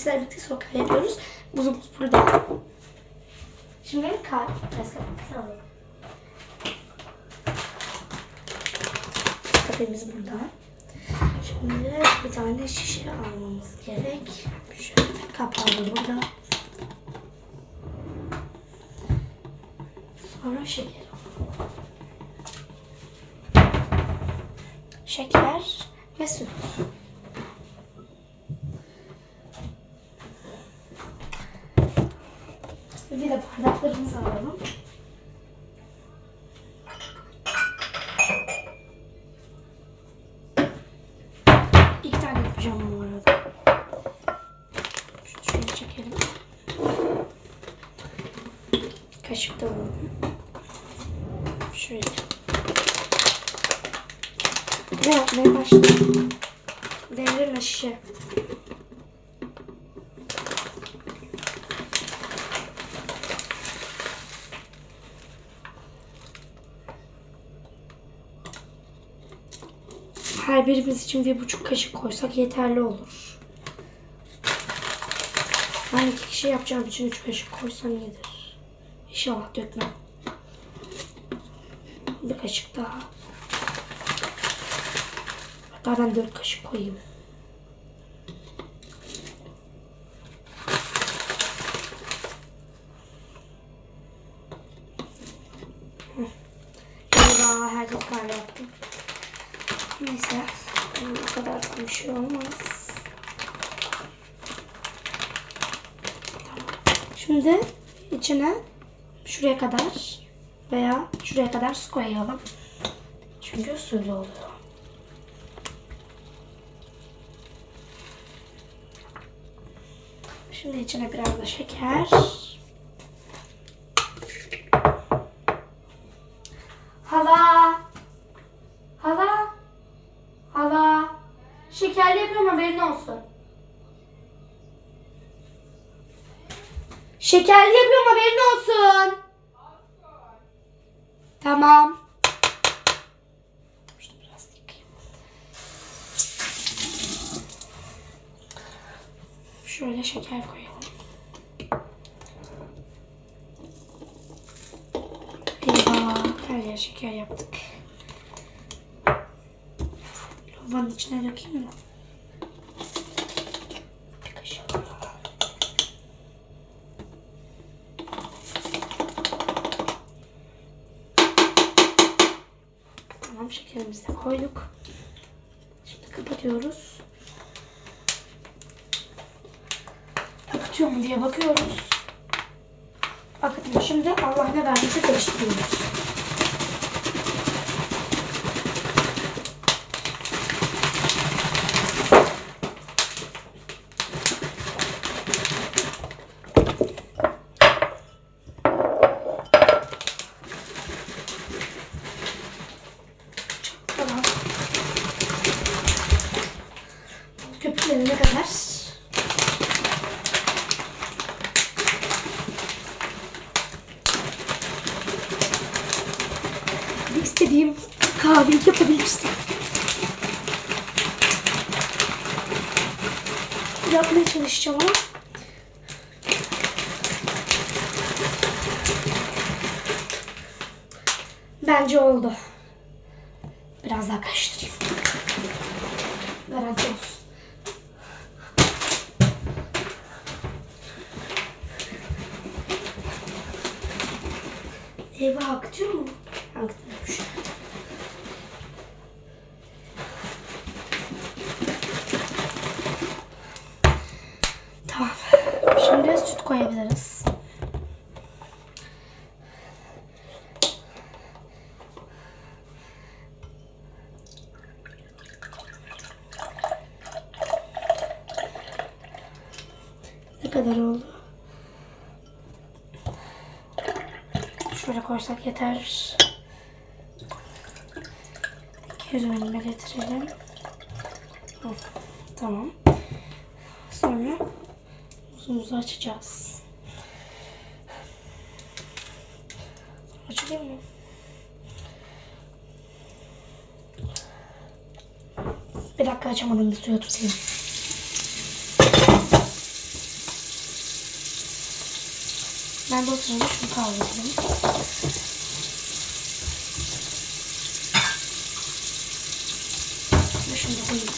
sizlerle birlikte kahve yapıyoruz. Buzumuz burada. Şimdi kahvemizi alalım. Kahvemiz burada. Şimdi bir tane şişe almamız gerek. Şöyle kapağı da burada. Sonra şeker. Şeker ve süt. Bir de bardaklarımızı alalım. İki tane yapacağım bu arada. Şöyle çekelim. Kaşık da alalım. Şöyle. Ne yapmaya başladım? Devirme şişe. Her birimiz için bir buçuk kaşık koysak yeterli olur. Ben iki kişi yapacağım için üç kaşık koysam iyidir. İnşallah dökmem. Bir kaşık daha. Hatta ben dört kaşık koyayım. Eyvah her kahve yaptım. Neyse. Bu kadar bir şey olmaz. Tamam. Şimdi içine şuraya kadar veya şuraya kadar su koyalım. Çünkü suylu oluyor. Şimdi içine biraz da şeker. Şekerli yapıyorum haberin olsun. Şekerli yapıyorum haberin olsun. Tamam. Şöyle şeker koyalım. Eyvah, her yer şeker yaptık. Lavabonun içine dökeyim mi? Tamam şekerimizi de koyduk. Şimdi kapatıyoruz. Akıtıyor mu diye bakıyoruz. Akıtıyor. Şimdi Allah ne verdiyse karıştırıyoruz. Tamam. Köpüklerine kadar. İstediğim kahveyi yapabilirsin. Yapmaya çalışacağım. Bence oldu. Biraz daha karıştırayım. Garanti olsun. Eyvah akıtıyor mu? Akıtmıyormuş. Tamam. Şimdi süt koyabiliriz. Ne kadar oldu? Şöyle koysak yeter. 200 mililitrelim. Hop, Tamam. Sonra buzumuzu açacağız. Açılıyor mu? Bir dakika açamadım bir suya tutayım. Ben de o sırada şunu kaldırdım. Ve Şunu da koyayım.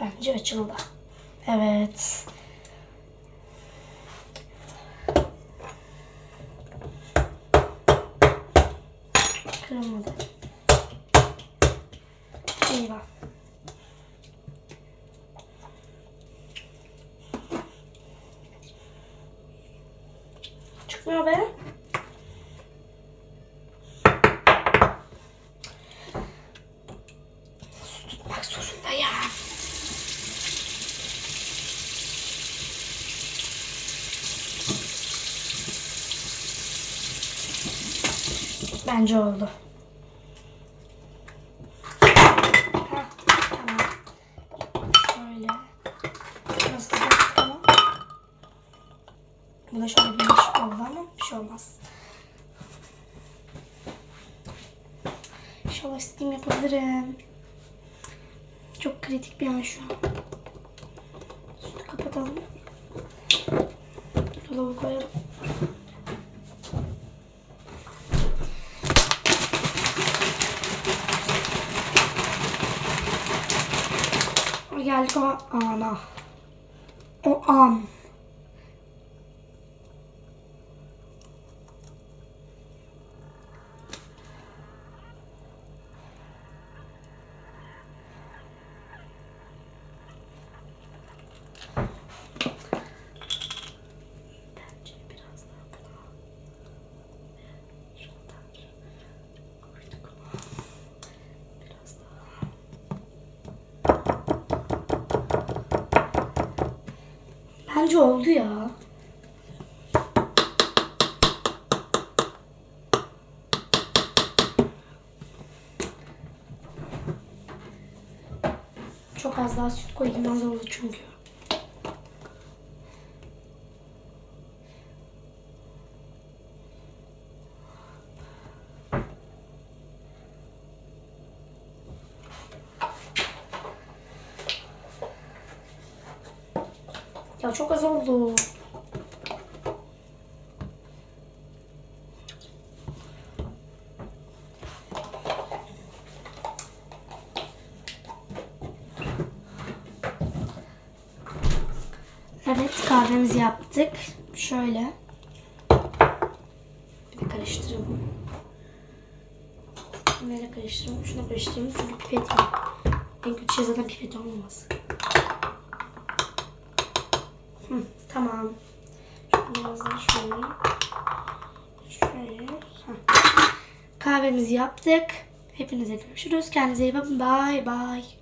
Bence açıldı. Evet. Kırılmadı. Eyvah. Bence oldu. Şöyle. Nasıl ama? Bu da şöyle bir oldu ama bir şey olmaz. İnşallah istediğim yapabilirim. Çok kritik bir an şu an. Sütü kapatalım. Dolabı koyalım. O geldik o ana. O an. Bence biraz daha buna. Şuradan koyduk mu? Biraz daha. Bence oldu ya. Çok az daha süt koyayım az oldu çünkü. Ya çok az oldu. Evet kahvemizi yaptık. Şöyle. Bir de karıştıralım. Neyle karıştıralım? Şuna karıştıralım çünkü pipet var. En kötü şey zaten pipet olmaması. Hı, tamam. Şöyle. Şöyle. Kahvemizi yaptık. Hepinize görüşürüz. Kendinize iyi bakın. Bye bye.